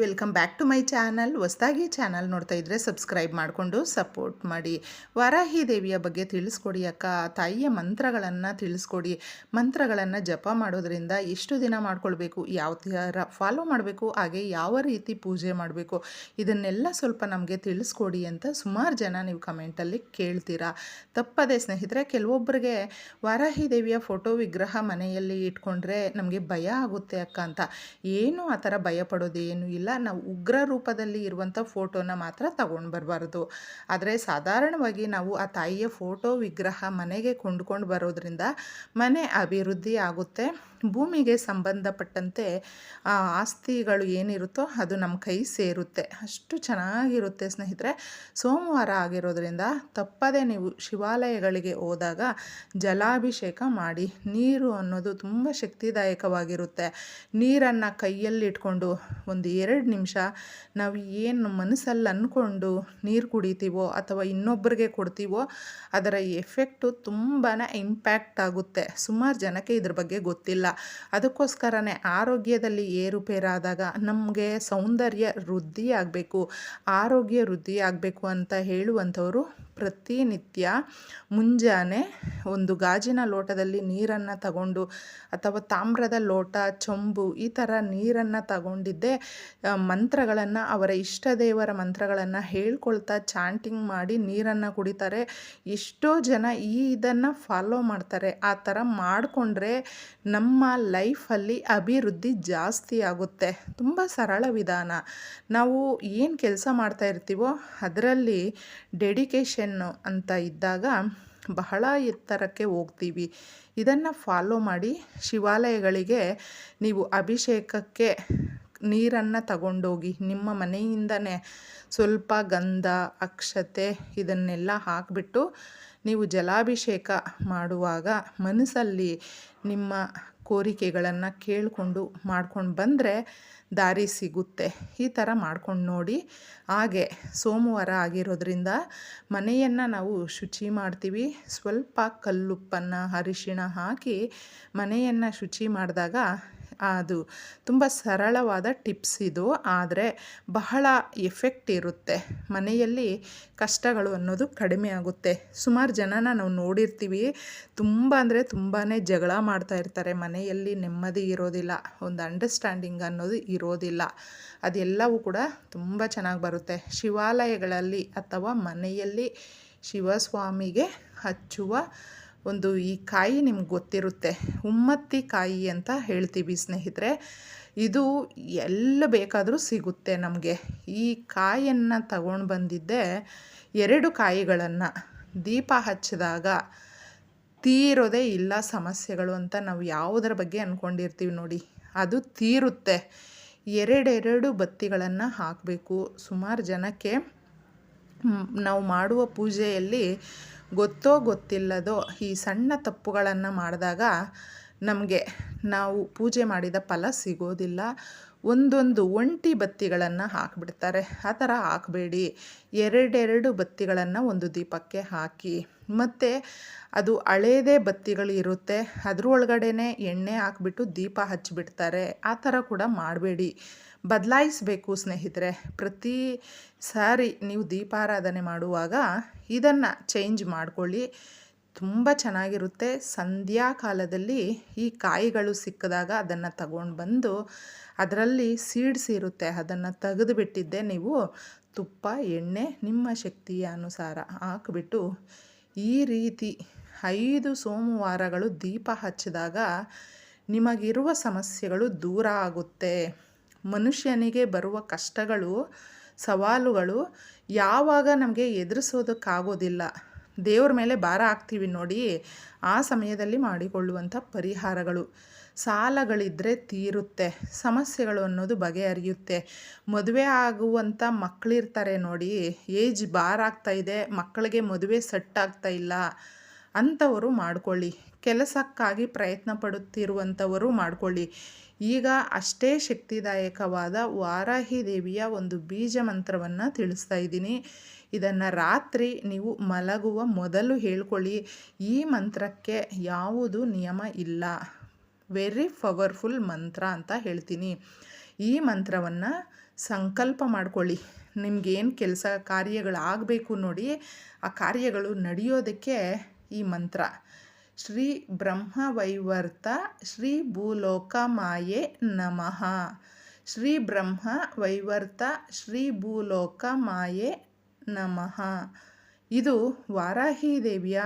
Welcome back to my channel. ಹೊಸದಾಗಿ channel ನೋಡ್ತಾ ಇದ್ದರೆ ಸಬ್ಸ್ಕ್ರೈಬ್ ಮಾಡಿಕೊಂಡು ಸಪೋರ್ಟ್ ಮಾಡಿ. ವಾರಾಹಿ ದೇವಿಯ ಬಗ್ಗೆ ತಿಳಿಸ್ಕೊಡಿ ಅಕ್ಕ. ತಾಯಿಯ ಮಂತ್ರಗಳನ್ನು ತಿಳಿಸ್ಕೊಡಿ. ಮಂತ್ರಗಳನ್ನು ಜಪ ಮಾಡೋದ್ರಿಂದ ಎಷ್ಟು ದಿನ ಮಾಡ್ಕೊಳ್ಬೇಕು, ಯಾವ ಥರ ಫಾಲೋ ಮಾಡಬೇಕು, ಹಾಗೆ ಯಾವ ರೀತಿ ಪೂಜೆ ಮಾಡಬೇಕು, ಇದನ್ನೆಲ್ಲ ಸ್ವಲ್ಪ ನಮಗೆ ತಿಳಿಸ್ಕೊಡಿ ಅಂತ ಸುಮಾರು ಜನ ನೀವು ಕಮೆಂಟಲ್ಲಿ ಕೇಳ್ತೀರಾ. ತಪ್ಪದೆ ಸ್ನೇಹಿತರೆ ಕೆಲವೊಬ್ಬರಿಗೆ ವಾರಾಹಿ ದೇವಿಯ ಫೋಟೋ ವಿಗ್ರಹ ಮನೆಯಲ್ಲಿ ಇಟ್ಕೊಂಡ್ರೆ ನಮಗೆ ಭಯ ಆಗುತ್ತೆ ಅಕ್ಕ ಅಂತ. ಏನು ಆ ಥರ ಭಯ ಏನು ಇಲ್ಲ. ನಾವು ಉಗ್ರ ರೂಪದಲ್ಲಿ ಇರುವಂಥ ಫೋಟೋನ ಮಾತ್ರ ತಗೊಂಡು ಬರಬಾರ್ದು. ಆದರೆ ಸಾಧಾರಣವಾಗಿ ನಾವು ಆ ತಾಯಿಯ ಫೋಟೋ ವಿಗ್ರಹ ಮನೆಗೆ ಕೊಂಡ್ಕೊಂಡು ಬರೋದ್ರಿಂದ ಮನೆ ಅಭಿವೃದ್ಧಿ ಆಗುತ್ತೆ. ಭೂಮಿಗೆ ಸಂಬಂಧಪಟ್ಟಂತೆ ಆಸ್ತಿಗಳು ಏನಿರುತ್ತೋ ಅದು ನಮ್ಮ ಕೈ ಸೇರುತ್ತೆ. ಅಷ್ಟು ಚೆನ್ನಾಗಿರುತ್ತೆ ಸ್ನೇಹಿತರೆ. ಸೋಮವಾರ ಆಗಿರೋದ್ರಿಂದ ತಪ್ಪದೇ ನೀವು ಶಿವಾಲಯಗಳಿಗೆ ಹೋದಾಗ ಜಲಾಭಿಷೇಕ ಮಾಡಿ. ನೀರು ಅನ್ನೋದು ತುಂಬ ಶಕ್ತಿದಾಯಕವಾಗಿರುತ್ತೆ. ನೀರನ್ನು ಕೈಯಲ್ಲಿಟ್ಕೊಂಡು ಒಂದು ಎರಡು ನಿಮಿಷ ನಾವು ಏನು ಮನಸ್ಸಲ್ಲಿ ಅಂದ್ಕೊಂಡು ನೀರು ಕುಡಿತೀವೋ ಅಥವಾ ಇನ್ನೊಬ್ಬರಿಗೆ ಕೊಡ್ತೀವೋ ಅದರ ಎಫೆಕ್ಟು ತುಂಬಾ ಇಂಪ್ಯಾಕ್ಟ್ ಆಗುತ್ತೆ. ಸುಮಾರು ಜನಕ್ಕೆ ಇದ್ರ ಬಗ್ಗೆ ಗೊತ್ತಿಲ್ಲ. ಅದಕ್ಕೋಸ್ಕರನೇ ಆರೋಗ್ಯದಲ್ಲಿ ಏರುಪೇರಾದಾಗ ನಮಗೆ ಸೌಂದರ್ಯ ವೃದ್ಧಿ ಆಗಬೇಕು ಆರೋಗ್ಯ ವೃದ್ಧಿ ಆಗಬೇಕು ಅಂತ ಹೇಳುವಂಥವರು ಪ್ರತಿನಿತ್ಯ ಮುಂಜಾನೆ ಒಂದು ಗಾಜಿನ ಲೋಟದಲ್ಲಿ ನೀರನ್ನು ತಗೊಂಡು ಅಥವಾ ತಾಮ್ರದ ಲೋಟ, ಚೊಂಬು ಈ ಥರ ನೀರನ್ನು ತಗೊಂಡಿದ್ದೇ. ಮಂತ್ರಗಳನ್ನು ಅವರ ಇಷ್ಟ ದೇವರ ಮಂತ್ರಗಳನ್ನು ಹೇಳ್ಕೊಳ್ತಾ ಚಾಂಟಿಂಗ್ ಮಾಡಿ ನೀರನ್ನು ಕುಡಿತಾರೆ. ಎಷ್ಟೋ ಜನ ಈ ಇದನ್ನು ಫಾಲೋ ಮಾಡ್ತಾರೆ. ಆ ಥರ ಮಾಡಿಕೊಂಡ್ರೆ ನಮ್ಮ ಲೈಫಲ್ಲಿ ಅಭಿವೃದ್ಧಿ ಜಾಸ್ತಿ ಆಗುತ್ತೆ. ತುಂಬ ಸರಳ ವಿಧಾನ. ನಾವು ಏನು ಕೆಲಸ ಮಾಡ್ತಾ ಇರ್ತೀವೋ ಅದರಲ್ಲಿ ಅಂತ ಇದ್ದಾಗ ಬಹಳ ಎತ್ತರಕ್ಕೆ ಹೋಗ್ತೀವಿ. ಇದನ್ನು ಫಾಲೋ ಮಾಡಿ ಶಿವಾಲಯಗಳಿಗೆ ನೀವು ಅಭಿಷೇಕಕ್ಕೆ ನೀರನ್ನು ತಗೊಂಡೋಗಿ ನಿಮ್ಮ ಮನೆಯಿಂದನೇ ಸ್ವಲ್ಪ ಗಂಧ, ಅಕ್ಷತೆ ಇದನ್ನೆಲ್ಲ ಹಾಕಿಬಿಟ್ಟು ನೀವು ಜಲಾಭಿಷೇಕ ಮಾಡುವಾಗ ಮನಸ್ಸಲ್ಲಿ ನಿಮ್ಮ ಕೋರಿಕೆಗಳನ್ನು ಕೇಳಿಕೊಂಡು ಮಾಡ್ಕೊಂಡು ಬಂದರೆ ದಾರಿ ಸಿಗುತ್ತೆ. ಈ ಥರ ಮಾಡ್ಕೊಂಡು ನೋಡಿ. ಹಾಗೆ ಸೋಮವಾರ ಆಗಿರೋದ್ರಿಂದ ಮನೆಯನ್ನು ನಾವು ಶುಚಿ ಮಾಡ್ತೀವಿ. ಸ್ವಲ್ಪ ಕಲ್ಲುಪ್ಪನ್ನು, ಅರಿಶಿಣ ಹಾಕಿ ಮನೆಯನ್ನು ಶುಚಿ ಮಾಡಿದಾಗ ಅದು ತುಂಬ ಸರಳವಾದ ಟಿಪ್ಸ್ ಇದು. ಆದರೆ ಬಹಳ ಎಫೆಕ್ಟ್ ಇರುತ್ತೆ. ಮನೆಯಲ್ಲಿ ಕಷ್ಟಗಳು ಅನ್ನೋದು ಕಡಿಮೆ ಆಗುತ್ತೆ. ಸುಮಾರು ಜನನ ನಾವು ನೋಡಿರ್ತೀವಿ. ತುಂಬ ಅಂದರೆ ತುಂಬಾ ಜಗಳ ಮಾಡ್ತಾ ಇರ್ತಾರೆ. ಮನೆಯಲ್ಲಿ ನೆಮ್ಮದಿ ಇರೋದಿಲ್ಲ. ಒಂದು ಅಂಡರ್ಸ್ಟ್ಯಾಂಡಿಂಗ್ ಅನ್ನೋದು ಇರೋದಿಲ್ಲ. ಅದೆಲ್ಲವೂ ಕೂಡ ತುಂಬ ಚೆನ್ನಾಗಿ ಬರುತ್ತೆ. ಶಿವಾಲಯಗಳಲ್ಲಿ ಅಥವಾ ಮನೆಯಲ್ಲಿ ಶಿವಸ್ವಾಮಿಗೆ ಹಚ್ಚುವ ಒಂದು ಈ ಕಾಯಿ ನಿಮ್ಗೆ ಗೊತ್ತಿರುತ್ತೆ. ಉಮ್ಮತ್ತಿ ಕಾಯಿ ಅಂತ ಹೇಳ್ತೀವಿ ಸ್ನೇಹಿತರೆ. ಇದು ಎಲ್ಲ ಬೇಕಾದರೂ ಸಿಗುತ್ತೆ ನಮಗೆ. ಈ ಕಾಯಿಯನ್ನು ತಗೊಂಡು ಬಂದಿದ್ದೆ ಎರಡು ಕಾಯಿಗಳನ್ನು. ದೀಪ ಹಚ್ಚಿದಾಗ ತೀರೋದೇ ಇಲ್ಲ ಸಮಸ್ಯೆಗಳು ಅಂತ ನಾವು ಯಾವುದರ ಬಗ್ಗೆ ಅಂದ್ಕೊಂಡಿರ್ತೀವಿ ನೋಡಿ. ಅದು ತೀರುತ್ತೆ. ಎರಡೆರಡು ಬತ್ತಿಗಳನ್ನು ಹಾಕಬೇಕು. ಸುಮಾರು ಜನಕ್ಕೆ ನಾವು ಮಾಡುವ ಪೂಜೆಯಲ್ಲಿ ಗೊತ್ತೋ ಗೊತ್ತಿಲ್ಲದೋ ಈ ಸಣ್ಣ ತಪ್ಪುಗಳನ್ನು ಮಾಡಿದಾಗ ನಮಗೆ ನಾವು ಪೂಜೆ ಮಾಡಿದ ಫಲ ಸಿಗೋದಿಲ್ಲ. ಒಂದೊಂದು ಒಂಟಿ ಬತ್ತಿಗಳನ್ನು ಹಾಕಿಬಿಡ್ತಾರೆ. ಆ ಥರ ಹಾಕಬೇಡಿ. ಎರಡೆರಡು ಬತ್ತಿಗಳನ್ನು ಒಂದು ದೀಪಕ್ಕೆ ಹಾಕಿ. ಮತ್ತು ಅದು ಹಳೇದೇ ಬತ್ತಿಗಳು ಇರುತ್ತೆ. ಅದರೊಳಗಡೆ ಎಣ್ಣೆ ಹಾಕ್ಬಿಟ್ಟು ದೀಪ ಹಚ್ಚಿಬಿಡ್ತಾರೆ. ಆ ಥರ ಕೂಡ ಮಾಡಬೇಡಿ. ಬದಲಾಯಿಸಬೇಕು ಸ್ನೇಹಿತರೆ. ಪ್ರತಿ ಸಾರಿ ನೀವು ದೀಪಾರಾಧನೆ ಮಾಡುವಾಗ ಇದನ್ನು ಚೇಂಜ್ ಮಾಡ್ಕೊಳ್ಳಿ. ತುಂಬ ಚೆನ್ನಾಗಿರುತ್ತೆ. ಸಂಧ್ಯಾ ಕಾಲದಲ್ಲಿ ಈ ಕಾಯಿಗಳು ಸಿಕ್ಕಿದಾಗ ಅದನ್ನು ತಗೊಂಡು ಬಂದು ಅದರಲ್ಲಿ ಸೀಡ್ಸ್ ಇರುತ್ತೆ. ಅದನ್ನು ತೆಗೆದು ಬಿಟ್ಟಿದ್ದೆ ನೀವು. ತುಪ್ಪ, ಎಣ್ಣೆ, ನಿಮ್ಮ ಶಕ್ತಿಯ ಅನುಸಾರ ಹಾಕಿಬಿಟ್ಟು ಈ ರೀತಿ ಐದು ಸೋಮವಾರಗಳು ದೀಪ ಹಚ್ಚಿದಾಗ ನಿಮಗಿರುವ ಸಮಸ್ಯೆಗಳು ದೂರ ಆಗುತ್ತೆ. ಮನುಷ್ಯನಿಗೆ ಬರುವ ಕಷ್ಟಗಳು, ಸವಾಲುಗಳು ಯಾವಾಗ ನಮಗೆ ಎದುರಿಸೋದಕ್ಕಾಗೋದಿಲ್ಲ. ದೇವ್ರ ಮೇಲೆ ಭಾರ ಹಾಕ್ತೀವಿ ನೋಡಿ, ಆ ಸಮಯದಲ್ಲಿ ಮಾಡಿಕೊಳ್ಳುವಂಥ ಪರಿಹಾರಗಳು. ಸಾಲಗಳಿದ್ದರೆ ತೀರುತ್ತೆ, ಸಮಸ್ಯೆಗಳು ಅನ್ನೋದು ಬಗೆಹರಿಯುತ್ತೆ. ಮದುವೆ ಆಗುವಂಥ ಮಕ್ಕಳಿರ್ತಾರೆ ನೋಡಿ, ಏಜ್ ಭಾರ ಆಗ್ತಾ ಇದೆ, ಮಕ್ಕಳಿಗೆ ಮದುವೆ ಸೆಟ್ ಆಗ್ತಾ ಇಲ್ಲ, ಅಂಥವರು ಮಾಡಿಕೊಳ್ಳಿ. ಕೆಲಸಕ್ಕಾಗಿ ಪ್ರಯತ್ನ ಪಡುತ್ತಿರುವಂಥವರು ಮಾಡಿಕೊಳ್ಳಿ. ಈಗ ಅಷ್ಟೇ ಶಕ್ತಿದಾಯಕವಾದ ವಾರಾಹಿ ದೇವಿಯ ಒಂದು ಬೀಜ ಮಂತ್ರವನ್ನು ತಿಳಿಸ್ತಾ ಇದ್ದೀನಿ. ಇದನ್ನು ರಾತ್ರಿ ನೀವು ಮಲಗುವ ಮೊದಲು ಹೇಳ್ಕೊಳ್ಳಿ. ಈ ಮಂತ್ರಕ್ಕೆ ಯಾವುದು ನಿಯಮ ಇಲ್ಲ. ವೆರಿ ಪವರ್ಫುಲ್ ಮಂತ್ರ ಅಂತ ಹೇಳ್ತೀನಿ. ಈ ಮಂತ್ರವನ್ನು ಸಂಕಲ್ಪ ಮಾಡ್ಕೊಳ್ಳಿ. ನಿಮ್ಗೇನು ಕೆಲಸ ಕಾರ್ಯಗಳಾಗಬೇಕು ನೋಡಿ, ಆ ಕಾರ್ಯಗಳು ನಡೆಯೋದಕ್ಕೆ ಈ ಮಂತ್ರ. ಶ್ರೀ ಬ್ರಹ್ಮವೈವರ್ತ ಶ್ರೀ ಭೂಲೋಕ ಮಾಯೆ ನಮಃ. ಶ್ರೀ ಬ್ರಹ್ಮ ವೈವರ್ತ ಶ್ರೀ ಭೂಲೋಕ ಮಾಯೆ ನಮಃ. ಇದು ವಾರಾಹಿ ದೇವಿಯ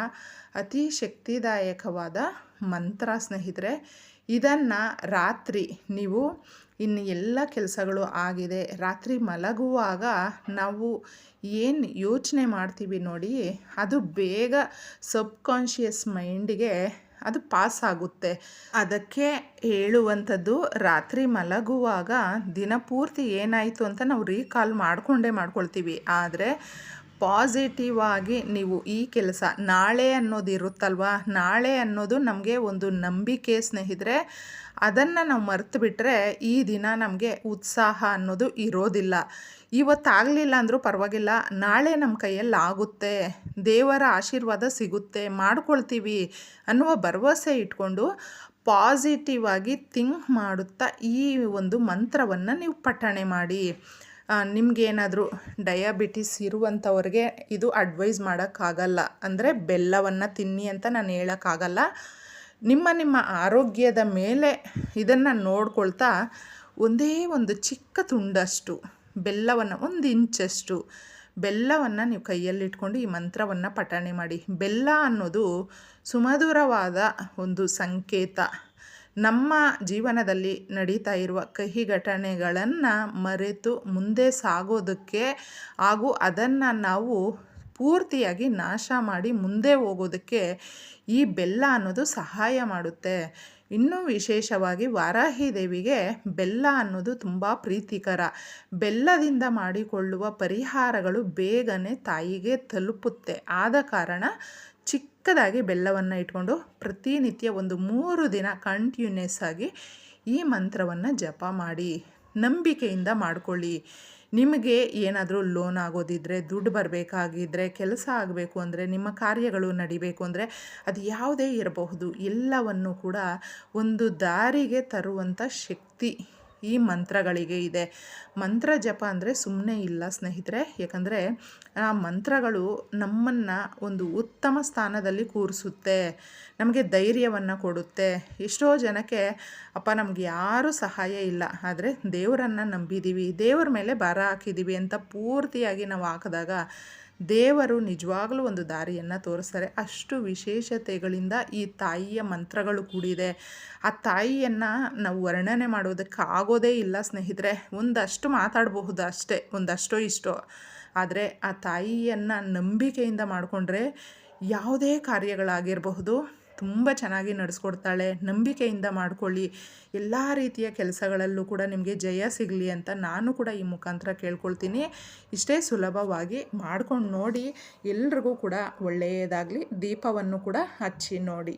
ಅತಿ ಶಕ್ತಿದಾಯಕವಾದ ಮಂತ್ರ ಸ್ನೇಹಿತರೆ. ಇದನ್ನು ರಾತ್ರಿ ನೀವು ಇನ್ನು ಎಲ್ಲ ಕೆಲಸಗಳು ಆಗಿದೆ, ರಾತ್ರಿ ಮಲಗುವಾಗ ನಾವು ಏನು ಯೋಚನೆ ಮಾಡ್ತೀವಿ ನೋಡಿ, ಅದು ಬೇಗ ಸಬ್ಕಾನ್ಷಿಯಸ್ ಮೈಂಡಿಗೆ ಅದು ಪಾಸ್ ಆಗುತ್ತೆ. ಅದಕ್ಕೆ ಹೇಳುವಂಥದ್ದು, ರಾತ್ರಿ ಮಲಗುವಾಗ ದಿನ ಪೂರ್ತಿ ಏನಾಯಿತು ಅಂತ ನಾವು ರೀಕಾಲ್ ಮಾಡಿಕೊಂಡೇ ಮಾಡ್ಕೊಳ್ತೀವಿ. ಆದರೆ ಪಾಸಿಟಿವ್ ಆಗಿ ನೀವು ಈ ಕೆಲಸ, ನಾಳೆ ಅನ್ನೋದು ಇರುತ್ತಲ್ವಾ? ನಾಳೆ ಅನ್ನೋದು ನಮಗೆ ಒಂದು ನಂಬಿಕೆ ಸ್ನೇಹಿತರೆ, ಅದನ್ನು ನಾವು ಮರೆತು ಬಿಟ್ಟರೆ ಈ ದಿನ ನಮಗೆ ಉತ್ಸಾಹ ಅನ್ನೋದು ಇರೋದಿಲ್ಲ. ಇವತ್ತಾಗಲಿಲ್ಲ ಅಂದರೂ ಪರವಾಗಿಲ್ಲ, ನಾಳೆ ನಮ್ಮ ಕೈಯಲ್ಲಿ ಆಗುತ್ತೆ. ದೇವರ ಆಶೀರ್ವಾದ ಸಿಗುತ್ತೆ, ಮಾಡ್ಕೊಳ್ತೀವಿ ಅನ್ನುವ ಭರವಸೆ ಇಟ್ಕೊಂಡು ಪಾಸಿಟಿವ್ ಆಗಿ ಥಿಂಕ್ ಮಾಡುತ್ತಾ ಈ ಒಂದು ಮಂತ್ರವನ್ನು ನೀವು ಪಠಣೆ ಮಾಡಿ. ನಿಮಗೇನಾದರೂ ಡಯಾಬಿಟಿಸ್ ಇರುವಂಥವ್ರಿಗೆ ಇದು ಅಡ್ವೈಸ್ ಮಾಡೋಕ್ಕಾಗಲ್ಲ. ಅಂದರೆ ಬೆಲ್ಲವನ್ನು ತಿನ್ನಿ ಅಂತ ನಾನು ಹೇಳೋಕ್ಕಾಗಲ್ಲ. ನಿಮ್ಮ ನಿಮ್ಮ ಆರೋಗ್ಯದ ಮೇಲೆ ಇದನ್ನು ನೋಡ್ಕೊಳ್ತಾ ಒಂದೇ ಒಂದು ಚಿಕ್ಕ ತುಂಡಷ್ಟು, ಬೆಲ್ಲವನ್ನು ಒಂದು ಇಂಚಷ್ಟು ಬೆಲ್ಲವನ್ನು ನೀವು ಕೈಯಲ್ಲಿಟ್ಕೊಂಡು ಈ ಮಂತ್ರವನ್ನು ಪಠಣೆ ಮಾಡಿ. ಬೆಲ್ಲ ಅನ್ನೋದು ಸುಮಧುರವಾದ ಒಂದು ಸಂಕೇತ. ನಮ್ಮ ಜೀವನದಲ್ಲಿ ನಡೀತಾ ಇರುವ ಕಹಿ ಘಟನೆಗಳನ್ನು ಮರೆತು ಮುಂದೆ ಸಾಗೋದಕ್ಕೆ ಹಾಗೂ ಅದನ್ನು ನಾವು ಪೂರ್ತಿಯಾಗಿ ನಾಶ ಮಾಡಿ ಮುಂದೆ ಹೋಗೋದಕ್ಕೆ ಈ ಬೆಲ್ಲ ಅನ್ನೋದು ಸಹಾಯ ಮಾಡುತ್ತೆ. ಇನ್ನೂ ವಿಶೇಷವಾಗಿ ವಾರಾಹಿ ದೇವಿಗೆ ಬೆಲ್ಲ ಅನ್ನೋದು ತುಂಬ ಪ್ರೀತಿಕರ. ಬೆಲ್ಲದಿಂದ ಮಾಡಿಕೊಳ್ಳುವ ಪರಿಹಾರಗಳು ಬೇಗನೆ ತಾಯಿಗೆ ತಲುಪುತ್ತೆ. ಆದ ಕಾರಣ ಚಿಕ್ಕದಾಗಿ ಬೆಲ್ಲವನ್ನು ಇಟ್ಕೊಂಡು ಪ್ರತಿನಿತ್ಯ ಒಂದು ಮೂರು ದಿನ ಕಂಟಿನ್ಯೂಸ್ ಆಗಿ ಈ ಮಂತ್ರವನ್ನು ಜಪ ಮಾಡಿ, ನಂಬಿಕೆಯಿಂದ ಮಾಡಿಕೊಳ್ಳಿ. ನಿಮಗೆ ಏನಾದರೂ ಲೋನ್ ಆಗೋದಿದ್ದರೆ ದುಡ್ಡು ಬರಬೇಕಾಗಿದ್ದರೆ ಕೆಲಸ ಆಗಬೇಕು ಅಂದರೆ, ನಿಮ್ಮ ಕಾರ್ಯಗಳು ನಡಿಬೇಕು ಅಂದರೆ ಅದು ಯಾವುದೇ ಇರಬಹುದು. ಎಲ್ಲವನ್ನು ಕೂಡ ಒಂದು ದಾರಿಗೆ ತರುವಂಥ ಶಕ್ತಿ. ಈ ಮಂತ್ರಗಳಿಗೆ ಇದೆ. ಮಂತ್ರ ಜಪ ಅಂದರೆ ಸುಮ್ಮನೆ ಇಲ್ಲ ಸ್ನೇಹಿತರೆ. ಯಾಕಂದರೆ ಆ ಮಂತ್ರಗಳು ನಮ್ಮನ್ನು ಒಂದು ಉತ್ತಮ ಸ್ಥಾನದಲ್ಲಿ ಕೂರಿಸುತ್ತೆ. ನಮಗೆ ಧೈರ್ಯವನ್ನು ಕೊಡುತ್ತೆ. ಎಷ್ಟೋ ಜನಕ್ಕೆ ಅಪ್ಪ ನಮ್ಗೆ ಯಾರೂ ಸಹಾಯ ಇಲ್ಲ. ಆದರೆ ದೇವರನ್ನು ನಂಬಿದ್ದೀವಿ ದೇವರ ಮೇಲೆ ಭಾರ ಹಾಕಿದ್ದೀವಿ ಅಂತ ಪೂರ್ತಿಯಾಗಿ ನಾವು ಹಾಕಿದಾಗ ದೇವರು ನಿಜವಾಗಲೂ ಒಂದು ದಾರಿಯನ್ನು ತೋರಿಸ್ತಾರೆ. ಅಷ್ಟು ವಿಶೇಷತೆಗಳಿಂದ ಈ ತಾಯಿಯ ಮಂತ್ರಗಳು ಕೂಡಿದೆ. ಆ ತಾಯಿಯನ್ನು ನಾವು ವರ್ಣನೆ ಮಾಡೋದಕ್ಕೆ ಆಗೋದೇ ಇಲ್ಲ ಸ್ನೇಹಿತರೆ. ಒಂದಷ್ಟು ಮಾತಾಡಬಹುದು ಅಷ್ಟೇ, ಒಂದಷ್ಟೋ ಇಷ್ಟೋ. ಆದರೆ ಆ ತಾಯಿಯನ್ನು ನಂಬಿಕೆಯಿಂದ ಮಾಡಿಕೊಂಡ್ರೆ ಯಾವುದೇ ಕಾರ್ಯಗಳಾಗಿರಬಹುದು. ತುಂಬ ಚೆನ್ನಾಗಿ ನಡೆಸ್ಕೊಡ್ತಾಳೆ. ನಂಬಿಕೆಯಿಂದ ಮಾಡ್ಕೊಳ್ಳಿ. ಎಲ್ಲ ರೀತಿಯ ಕೆಲಸಗಳಲ್ಲೂ ಕೂಡ ನಿಮಗೆ ಜಯ ಸಿಗಲಿ ಅಂತ ನಾನು ಕೂಡ ಈ ಮುಖಾಂತರ ಕೇಳ್ಕೊಳ್ತೀನಿ. ಇಷ್ಟೇ ಸುಲಭವಾಗಿ ಮಾಡ್ಕೊಂಡು ನೋಡಿ ಎಲ್ರಿಗೂ ಕೂಡ ಒಳ್ಳೆಯದಾಗಲಿ. ದೀಪವನ್ನು ಕೂಡ ಹಚ್ಚಿ ನೋಡಿ.